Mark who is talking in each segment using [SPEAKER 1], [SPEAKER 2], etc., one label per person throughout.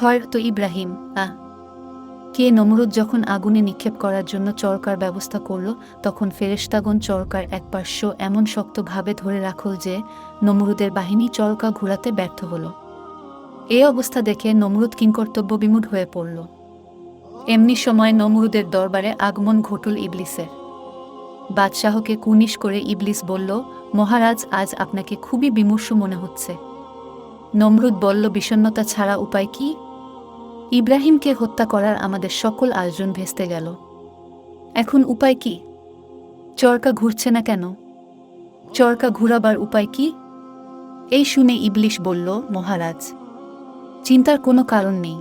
[SPEAKER 1] হয়তো ইব্রাহিম, আহ। কে নমরুদ যখন আগুনে নিক্ষেপ করার জন্য চরকার ব্যবস্থা করল, তখন ফেরেশতাগণ চরকার এক পার্শ্ব এমন শক্তভাবে ধরে রাখল যে, নমরুদের বাহিনী চরকা ঘুরাতে ব্যর্থ হল। এ অবস্থা দেখে নমরুদ কিংকর্তব্য বিমূঢ় হয়ে পড়ল। এমনি সময় নমরুদের দরবারে আগমন ঘটল ইবলিসের। বাদশাহকে কুনিশ করে ইবলিস বলল, মহারাজ, আজ আপনাকে খুবই বিমর্ষ মনে হচ্ছে। নমরুদ বলল বিষণ্নতা ছাড়া উপায় কি? ইব্রাহিমকে হত্যা করার আমাদের সকল আয়োজন ভেস্তে গেল। এখন উপায় কি? চরকা ঘুরছে না কেন? চরকা ঘুরাবার উপায় কি? এই শুনে ইবলিশ বলল, মহারাজ, চিন্তার কোনো কারণ নেই।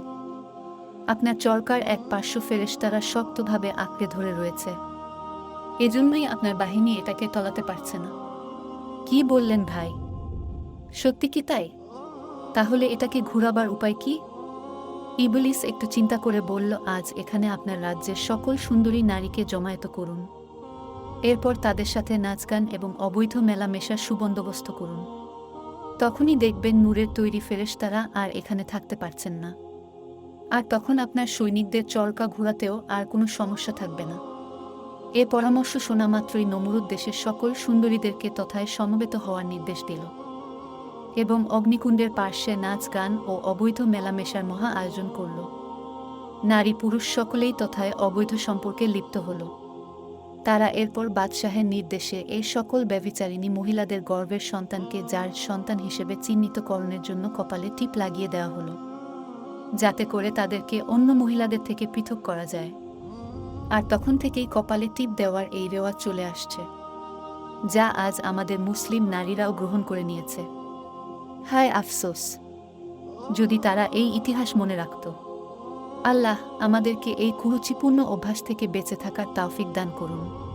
[SPEAKER 1] আপনার চরকার এক পার্শ্ব ফেরেশতারা শক্তভাবে আঁকড়ে ধরে রয়েছে। এজন্যই আপনার বাহিনী এটাকে তলাতে পারছে না। কি বললেন ভাই? সত্যি কি তাই? তাহলে এটাকে ঘুরাবার উপায় কি? ইবলিস একটু চিন্তা করে বলল, আজ এখানে আপনার রাজ্যের সকল সুন্দরী নারীকে জমায়েত করুন। এরপর তাদের সাথে নাচ গান এবং অবৈধ মেলামেশার সুবন্দোবস্ত করুন। তখনই দেখবেন নূরের তৈরি ফেরেশতারা আর এখানে থাকতে পারছেন না। আর তখন আপনার সৈনিকদের চরকা ঘোরাতেও আর কোনো সমস্যা থাকবে না। এ পরামর্শ শোনা মাত্রই নমরুদ দেশের সকল সুন্দরীদেরকে তথায় সমবেত হওয়ার নির্দেশ দিল। এবং অগ্নিকুণ্ডের পার্শ্বে নাচ গান ও অবৈধ মেলামেশার মহা আয়োজন করল। নারী পুরুষ সকলেই তথায় অবৈধ সম্পর্কে লিপ্ত হল। তারা এরপর বাদশাহের নির্দেশে এই সকল ব্যভিচারিণী মহিলাদের গর্ভের সন্তানকে যার সন্তান হিসেবে চিহ্নিতকরণের জন্য কপালে টিপ লাগিয়ে দেওয়া হলো, যাতে করে তাদেরকে অন্য মহিলাদের থেকে পৃথক করা যায়। আর তখন থেকেই কপালে টিপ দেওয়ার এই রেওয়াজ চলে আসছে, যা আজ আমাদের মুসলিম নারীরাও গ্রহণ করে নিয়েছে। হায় আফসোস। যদি তারা এই ইতিহাস মনে রাখত। আল্লাহ আমাদেরকে এই কুরুচিপূর্ণ অভ্যাস থেকে বেঁচে থাকার তাওফিক দান করুন।